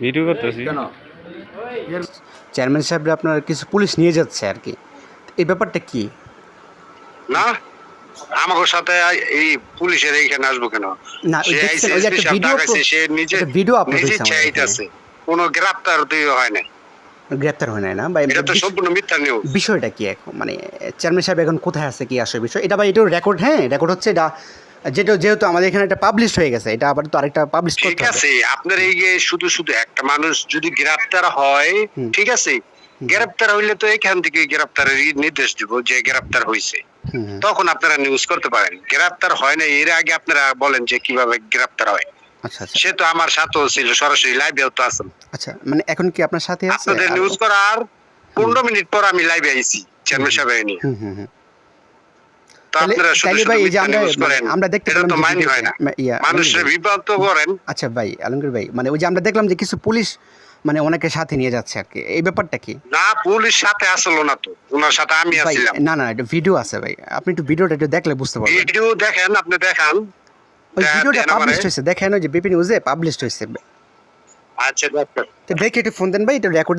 Video করতেছি। Chairman সাহেবরা আপনার কিছু পুলিশ নিয়ে যাচ্ছে আর কি। এই ব্যাপারটা কি? না আমাকে সাথে এই পুলিশের এইখানে আসব কেন? না, সে সাহেব upload- সে নিজে চাইতেছে কোনো গ্রেপ্তার দিয়ে হয় না গ্রেপ্তার হয় নাই না? বা এটা তো সম্পূর্ণ মিথ্যা নিউজ বিষয়টা কি এখন? মানে চেয়ারম্যান সাহেব এখন কোথায় আছে কি আসে বিষয়? এটা বা এটাও রেকর্ড হ্যাঁ রেকর্ড হচ্ছে এটা যেটা যেহেতু আমাদের এখানে একটা পাবলিশ হয়ে গেছে এটা আবার তো আরেকটা পাবলিশ ঠিক আছে আপনার এই যে শুধু শুধু একটা মানুষ যদি গ্রেপ্তার হয় ঠিক আছে গ্রেপ্তার হইলে তো এখান থেকে গ্রেপ্তারের নির্দেশ দিব যে গ্রেপ্তার হুম। তখন আপনারা নিউজ করতে পারেন। গ্রেপ্তার হয় না এর আগে আপনারা বলেন যে কীভাবে গ্রেপ্তার হয়। আচ্ছা আচ্ছা। সে তো আমার সাথেও ছিল সরাসরি লাইভেও তো আছেন আচ্ছা মানে এখন কি আপনার সাথে আছে? আপনাদের নিউজ করার পনেরো মিনিট পর আমি লাইভে আইছি চেয়ারম্যান সাহেব নিয়ে আমরা- আচ্ছা ভাই আলমগীর ভাই মানে ওই যে দেখলাম যে কিছু পুলিশ মানে ওনাকে সাথে নিয়ে যাচ্ছে আর কি। এই ব্যাপারটা কি? না পুলিশ সাথে আসলো না তো। ওনার সাথে আমি না না এটা ভিডিও আছে ভাই। আপনি একটু ভিডিওটা একটু দেখলে বুঝতে পারবেন। ভিডিও দেখেন আপনি দেখান। ওই দেখ- ভিডিওটা। পাবলিশ হয়েছে। দেখেন ওই যে বিপি নিউজে পাবলিশ হয়েছে। আচ্ছা তো দেখে একটু ফোন দেন ভাই এটা রেকর্ড